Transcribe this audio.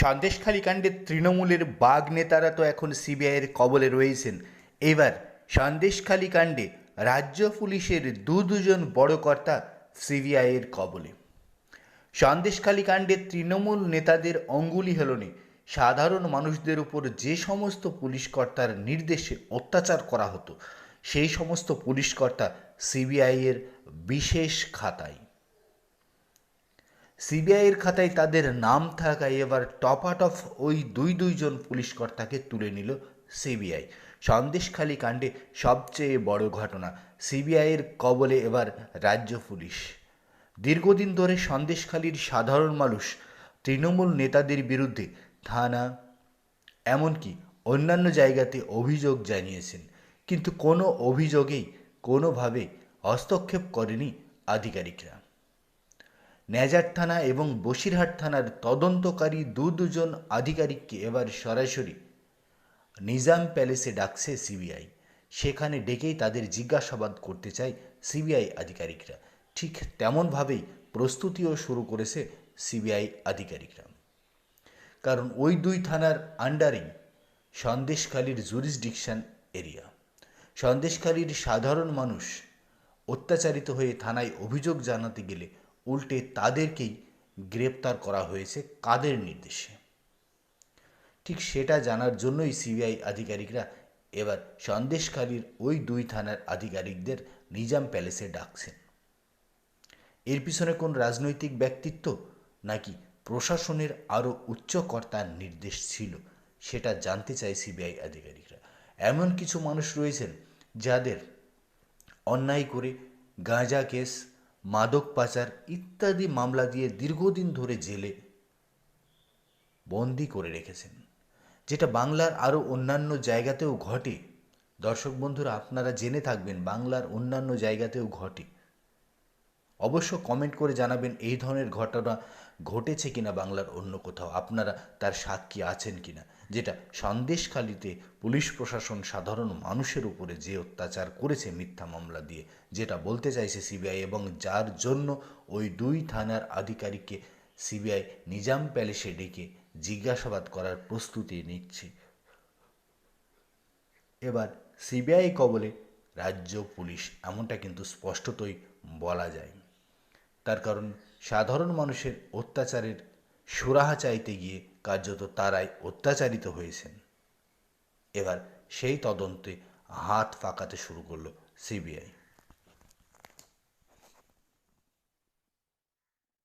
সন্দেশখালী কাণ্ডে তৃণমূলের বাগ নেতারা তো এখন সিবিআইয়ের কবলে রয়েছেন। এবার সন্দেশখালী কাণ্ডে রাজ্য পুলিশের দু দুজন বড় কর্তা সিবিআইয়ের কবলে। সন্দেশখালী কাণ্ডে তৃণমূল নেতাদের অঙ্গুলি হেলনে সাধারণ মানুষদের উপর যে সমস্ত পুলিশ কর্তার নির্দেশে অত্যাচার করা হতো, সেই সমস্ত পুলিশ কর্তা সিবিআইয়ের বিশেষ খাতায়। সিবিআইয়ের খাতায় তাদের নাম থাকায় এবার টপ আট অফ ওই দুই দুইজন পুলিশ কর্তাকে তুলে নিল সিবিআই। সন্দেশখালী কাণ্ডে সবচেয়ে বড় ঘটনা সিবিআইয়ের কবলে এবার রাজ্য পুলিশ। দীর্ঘদিন ধরে সন্দেশখালীর সাধারণ মানুষ, তৃণমূল নেতাদের বিরুদ্ধে থানা, এমনকি অন্যান্য জায়গাতে অভিযোগ জানিয়েছেন। কিন্তু কোনো অভিযোগেই কোনোভাবে হস্তক্ষেপ করেনি আধিকারিকরা। নেজার থানা এবং বসিরহাট থানার তদন্তকারী দু দুজন আধিকারিককে এবার সরাসরি নিজাম প্যালেসে ডাকছে সিবিআই। সেখানে ডেকেই তাদের জিজ্ঞাসাবাদ করতে চায় সিবিআই আধিকারিকরা। ঠিক তেমনভাবেই প্রস্তুতিও শুরু করেছে সিবিআই আধিকারিকরা। কারণ ওই দুই থানার আন্ডারেই সন্দেশখালীর জুরিসডিকশন এরিয়া। সন্দেশখালীর সাধারণ মানুষ অত্যাচারিত হয়ে থানায় অভিযোগ জানাতে গেলে উল্টে তাদেরকেই গ্রেপ্তার করা হয়েছে কাদের নির্দেশে? ঠিক সেটা জানার জন্যই সিবিআই আধিকারিকরা এবার সন্দেশখালীর ওই দুই থানার আধিকারিকদের নিজাম প্যালেসে ডাকছেন। এর পিছনে কোন রাজনৈতিক ব্যক্তিত্ব নাকি প্রশাসনের আরও উচ্চ কর্তার নির্দেশ ছিল, সেটা জানতে চায় সিবিআই আধিকারিকরা। এমন কিছু মানুষ রয়েছেন যাদের অন্যায় করে গাঁজা কেস মাদক পাচার ইত্যাদি মামলা দিয়ে দীর্ঘদিন ধরে জেলে বন্দি করে রেখেছেন, যেটা বাংলার আরও অন্যান্য জায়গাতেও ঘটে। দর্শক বন্ধুরা, আপনারা জেনে থাকবেন বাংলার অন্যান্য জায়গাতেও ঘটে। অবশ্য কমেন্ট করে জানাবেন এই ধরনের ঘটনা ঘটেছে কিনা বাংলার অন্য কোথাও। আপনারা তার সাক্ষী আছেন কিনা? যেটা সন্দেশখালিতে পুলিশ প্রশাসন সাধারণ মানুষের উপরে যে অত্যাচার করেছে মিথ্যা মামলা দিয়ে, যেটা বলতে চাইছে সিবিআই এবং যার জন্য ওই দুই থানার আধিকারিককে সিবিআই নিজাম প্যালেসে ডেকে জিজ্ঞাসাবাদ করার প্রস্তুতি নিচ্ছে। এবার সিবিআই কবলে রাজ্য পুলিশ এমনটা কিন্তু স্পষ্টতই বলা যায় তার কারণ সাধারণ মানুষের অত্যাচারের সুরাহা চাইতে গিয়ে কার্যত তারাই অত্যাচারিত হয়েছেন। এবার সেই তদন্তে হাত ফাঁকাতে শুরু করল সিবিআই।